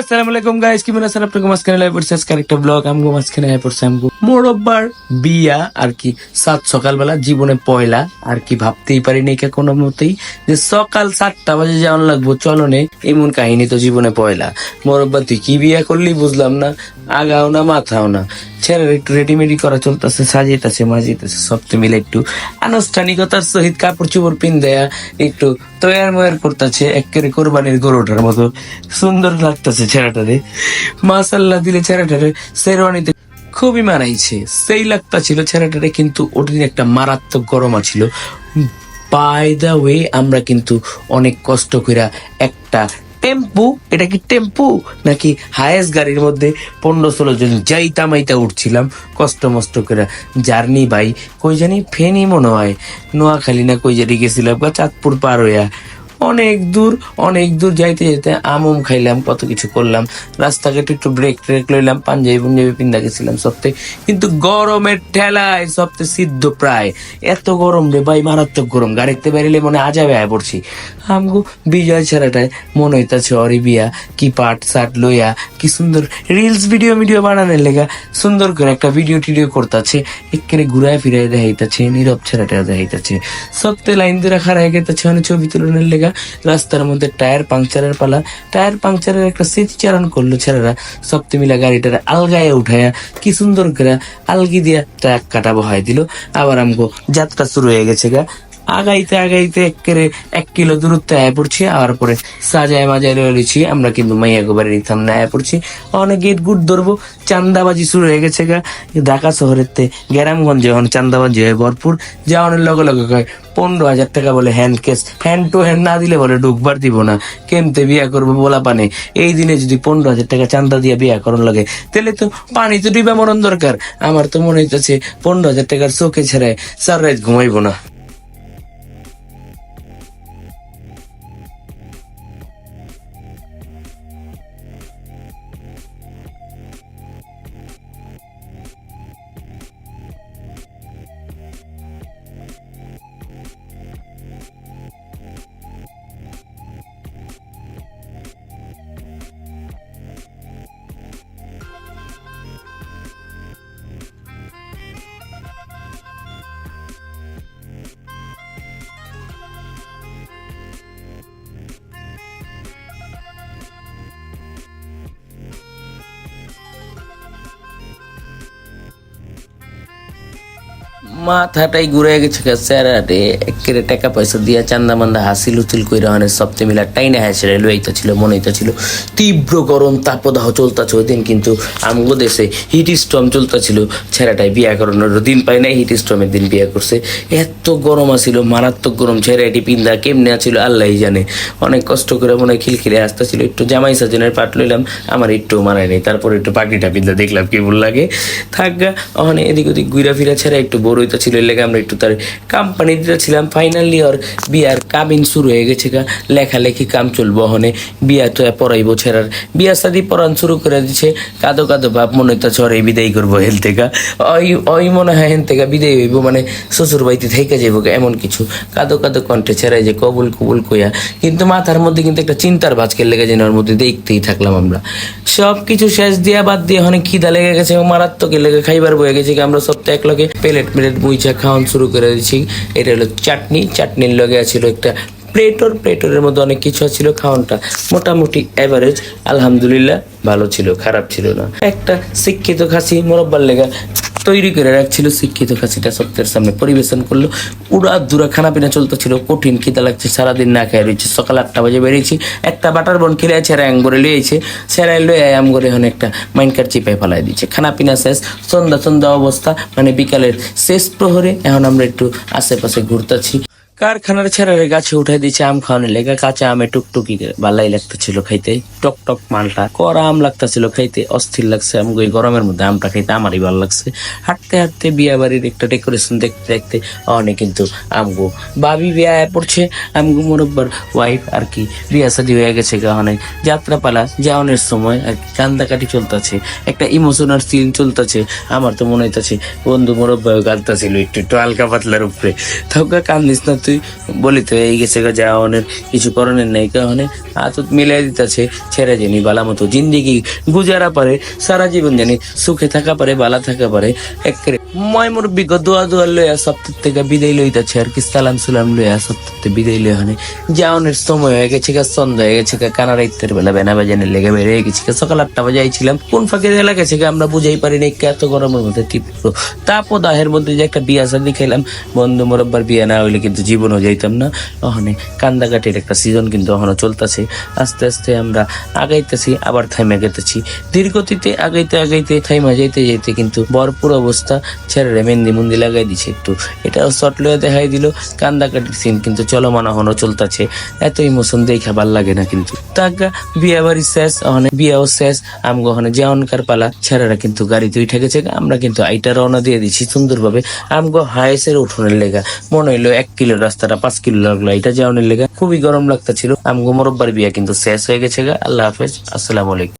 আসসালামু আলাইকুম গাইস আছেন মাঝখানে লাইভ আজকে ব্লগ মাঝখানে মোরব্বার বিয়া আর কি, সাত সকালবেলা, জীবনে পয়লা। আর কি ভাবতেই পারিনি কে কোনো মতেই যে সকাল সাতটা বাজে যাওয়ান লাগবো চলনে এমন কাহিনী তো জীবনে পয়লা। মোরব্বা, তুই কি বিয়া করলি বুঝলাম না, আগাও না, মাথাও না। ছেলের একটু রেডিমেডি করা চলতেছে, সাজিতেছে, মাজিতেছে সব তো মিলে একটু আনুষ্ঠানিকতার সহিত কাপড় চোপড় পিন দেয়া একটু তৈয়ার ময়ার করতেছে, একেবারে কোরবানির গরুটার মতো। সুন্দর লাগতেছে ছেলেটারে। মাসাল্লাহ দিলে ছেলেটারে শেরওয়ানিতে খুবই মানাইছে। সেই লাগতা ছিল ছেলেটারে কিন্তু ওদিন একটা মারাত্মক গরম ছিল বাই দ্য ওয়ে আমরা কিন্তু অনেক কষ্ট করে একটা টেম্পু? এটা কি টেম্পু? নাকি হায়েস্ট গাড়ির মধ্যে পনেরো ষোলো জন যাইতা মাইতা উঠছিলাম, কষ্ট মষ্ট করে। জার্নি বাই কই জানি ফেনি মনে হয়। নোয়াখালী না কই জানি গেছিলাম বা চাঁদপুর পার হইয়া। অনেক দূর অনেক দূর যাইতে যেতে আমম খাইলাম, কত কিছু করলাম। রাস্তাঘাটে একটু ব্রেক ট্রেক লইলাম, পাঞ্জাবি পুঞ্জাবি পিন্দা গেছিলাম সপ্তাহে। কিন্তু গরমের ঠেলায় সপ্তাহে সিদ্ধ প্রায়। এত গরম রে ভাই, মারাত্মক গরম। গাড়িতে বেরিলে মনে আজাবে আয় পড়ছি। আমগো বিজয় ছেড়াটায় মনে হইতাছে অরি বিয়া, কি পাট সাট লইয়া, কি সুন্দর রিলস ভিডিও ভিডিও বানানোর লেগা সুন্দর করে একটা ভিডিও টিডিও করতেছে। একেবারে ঘুরায় ফিরায় দেখাইতাছে, নীরব ছেড়াটা দেখাইতাছে। সত্যি লাইন খাড়া হয়ে গেছে অনেক ছবি তুলনের লেগা। রাস্তার মধ্যে টায়ার পাংচারের পালা, টায়ার পাংচারের একটা স্মৃতিচারণ করল ছেলেরা। সপ্তি গাড়িটার আলগায় উঠায়া কি সুন্দর করে আলগি দিয়া ট্রাক কাটা বহাই দিল। আবার আমগো যাত্রা শুরু হয়ে গেছে গা। আগাইতে আগাইতে এক একেবারে এক কিলো দূরত্বে আয় পড়ছি আর পরে সাজায় মাজায় রয়েছি আমরা কিন্তু মাইয়া গোবারে নিতাম না আয় পড়ছি। অনেক গেট গুট ধরবো, চান্দাবাজি শুরু হয়ে গেছে গা। ঢাকা শহরের তে গ্রামগঞ্জে এখন চান্দাবাজি হয় ভরপুর। যাওয়ানোর লগে লগে কয়, পনেরো হাজার টাকা বলে hand cash hand to hand না দিলে বলে ঢুকবার দিব না। কেমতে বিয়া করব বলা পানে। এই দিনে যদি পনেরো হাজার টাকা চান্দা দিয়ে বিয়া করন লাগে, তাহলে তো পানি তো ডিবা মরণ দরকার। আমার তো মনে হইতেছে পনেরো হাজার টাকার চোখে ছেড়ে সার রাত ঘুমাইবো না। মাথাটাই ঘুরে গেছে স্যারাটে একেরে টাকা পয়সা দিয়া চান্দা মান্দা হাসিল উচিল কইরা অনেক সপ্তাহে মিলা টাইনা হ্যাসে লইতে ছিল মনে হইতেছিল তীব্র গরম তাপদাহ চলতেছে ওই দিন কিন্তু আমগো দেশে হিট স্ট্রম চলতেছিল। ছেড়াটাই বিয়া করানোর দিন পাই নাই, হিট স্ট্রমের দিন বিয়া করছে। এত গরম আছিল, মারাত্মক গরম ছেড়াটি পিন্দা কেমনে আছিল আল্লাহ জানে। অনেক কষ্ট করে মনে হয় খিলখিলে আসতেছিল, একটু জামাই সাজনের পাট লইলাম, আমার একটু মানায় নেই, তারপর একটু পাখিটা পিন্দা দেখলাম, কেমন লাগে। থাকগা ওখানে এদিক ওদিক ঘুরা ফিরা, ছেড়া একটু বড় হইতে ছিল, এর লেগে আমরা একটু তার কোম্পানিতে ছিলাম। ফাইনালি ওর বিয়ার কামিন শুরু হয়ে গেছে গা। লেখালেখি কাম চলবো ওখানে বিয়া তো পড়াইবো ছেড়ার বিয়া শাদি পড়ান শুরু করে দিছে। কাদো কাদো ভাব মনে ওর এই বিদায় করব হেল থেকে ওই ওই মনে হয় হেন থেকে বিদায় হইব মানে শ্বশুর বাড়িতে থেকে যাইব এমন কিছু। কাদো কাদো কণ্ঠে ছেড়াই যে কবুল কবুল কইয়া। কিন্তু মাথার মধ্যে কিন্তু একটা চিন্তার ভাজকের লেগে যেন ওর মধ্যে দেখতেই থাকলাম আমরা। সব কিছু শেষ দিয়া বাদ দিয়ে অনেক খিদা লেগে গেছে মারাত্মক লেগে খাইবার বয়ে গেছে আমরা সপ্তাহে এক লগে প্লেট প্লেট মুইচা খাওয়ান শুরু করে দিচ্ছি এটা হলো চাটনি। চাটনির লগে আছিল একটা প্লেটর। প্লেটরের মধ্যে অনেক কিছু ছিল খাওয়ানটা। মোটামুটি অ্যাভারেজ আলহামদুলিল্লাহ, ভালো ছিল, খারাপ ছিল না। একটা শিক্ষিত খাসি মোরব্বার লেগা তৈরি করে রাখছিল, শিক্ষিত খাসিটা সত্যের সামনে পরিবেশন করল। পুরা দুরা খানা পিনা চলতেছিল, কঠিন খিদা লাগছে, সারাদিন না খেয়ে রয়েছে। সকাল আটটা বাজে বেরিয়েছি, একটা বাটার বন খেলে আছে আম করে লিয়েছে সেরাই লয়ে আম করে এখন একটা মাইনকার চিপায় ফেলাই দিয়েছে খানা পিনা শেষ, সন্ধ্যা সন্ধ্যা অবস্থা মানে বিকালের শেষ প্রহরে এখন আমরা একটু আশেপাশে ঘুরতেছি। কারখানার ছেড়ারে গাছে উঠাই দিয়েছে আম খাওয়ানোর লেগে কাঁচা আমে টুকটুকি বালাই লাগতেছিল খাইতে, টক টক মালটা, কড়া আম লাগতেছিল খাইতে, অস্থির লাগছে আমগো এই গরমের মধ্যে আমটা খাইতে আমারই ভালো লাগছে। হাঁটতে হাঁটতে বিয়া বাড়ির একটা ডেকোরেশন দেখতে দেখতে, অনেক কিন্তু আমগো বাবি বিয়া পড়ছে, আমগো মোরব্বার ওয়াইফ আর কি, বিয়া শাদি হয়ে গেছে গাহনে যাত্রা পালা যাওয়ানোর সময় আর কি, কান্দাকাটি চলতেছে, একটা ইমোশনাল সিন চলতেছে, আমার তো মনে হইতেছে, বন্ধু মোরব্বাও কাঁদতেছিল একটু একটু হালকা পাতলার উপরে থাকা কান্দিস না তুই বলি তো, এই গেছে গা, যা অনের কিছু করণের নাই কারণে হাতত মিলাই দিতেছে, ছেড়ে জানি বালা মতো। জিন্দিগি গুজারা পারে, সারা জীবন জানি সুখে থাকা পারে, বালা থাকা পারে। একেবারে ময় মোর বিজ্ঞ দোয়া দোয়া লইয়া সপ্তাহ থেকে বিদায় লইতাছে আর কি, সালাম সুলাম লইয়া সপ্তাহ বিদায় লইয়া মানে যাওনের সময় হয়ে গেছে গা, সন্ধ্যা হয়ে গেছে গা, কানা রাইতের বেলা বেনা বাজানের লেগে বেড়ে গেছে গা। সকাল আটটা বাজে আইছিলাম, কোন ফাঁকে দেওয়া গেছে গা, আমরা বুঝাই পারি না এত গরমের মধ্যে তীব্র। তাপও দাহের মধ্যে যে একটা বিয়া সাদি খেলাম বন্ধু মোরব্বার বিয়া না হইলে কিন্তু জীবনও যাইতাম না। ওখানে কান্দাকাটির একটা সিজন কিন্তু এখনও চলতেছে। আস্তে আস্তে আমরা আগাইতেছি, আবার থাইমে গেতেছি। দীর্ঘতিতে আগাইতে আগাইতে থাইমা যাইতে যাইতে কিন্তু ভরপুর অবস্থা ছেড়ে মেহেন্দি মুন্দি লাগাই দিছে একটু। এটাও শর্ট লয়ে দেখাই দিল। কান্দাকাটির সিন কিন্তু চলমান এখনও চলতেছে। এত ইমোশন দেখে ভালো লাগে না কিন্তু। তাগা বিয়া বাড়ি শেষ ওখানে বিয়াও শেষ। আমগো ওখানে যেমনকার পালা ছেলেরা কিন্তু গাড়িতে উঠে গেছে আমরা কিন্তু আইটা রওনা দিয়ে দিছি সুন্দরভাবে। আমগো হায়েসের উঠোনের লেগা। মনে হইল এক কিলো রাস্তাটা পাঁচ কিলো লাগল, এটা যাওয়ার লেগে খুবই গরম লাগতেছিল। আমগো মোরব্বার বিয়া কিন্তু শেষ হয়ে গেছে গা। আল্লাহ হাফেজ। আসসালামু আলাইকুম।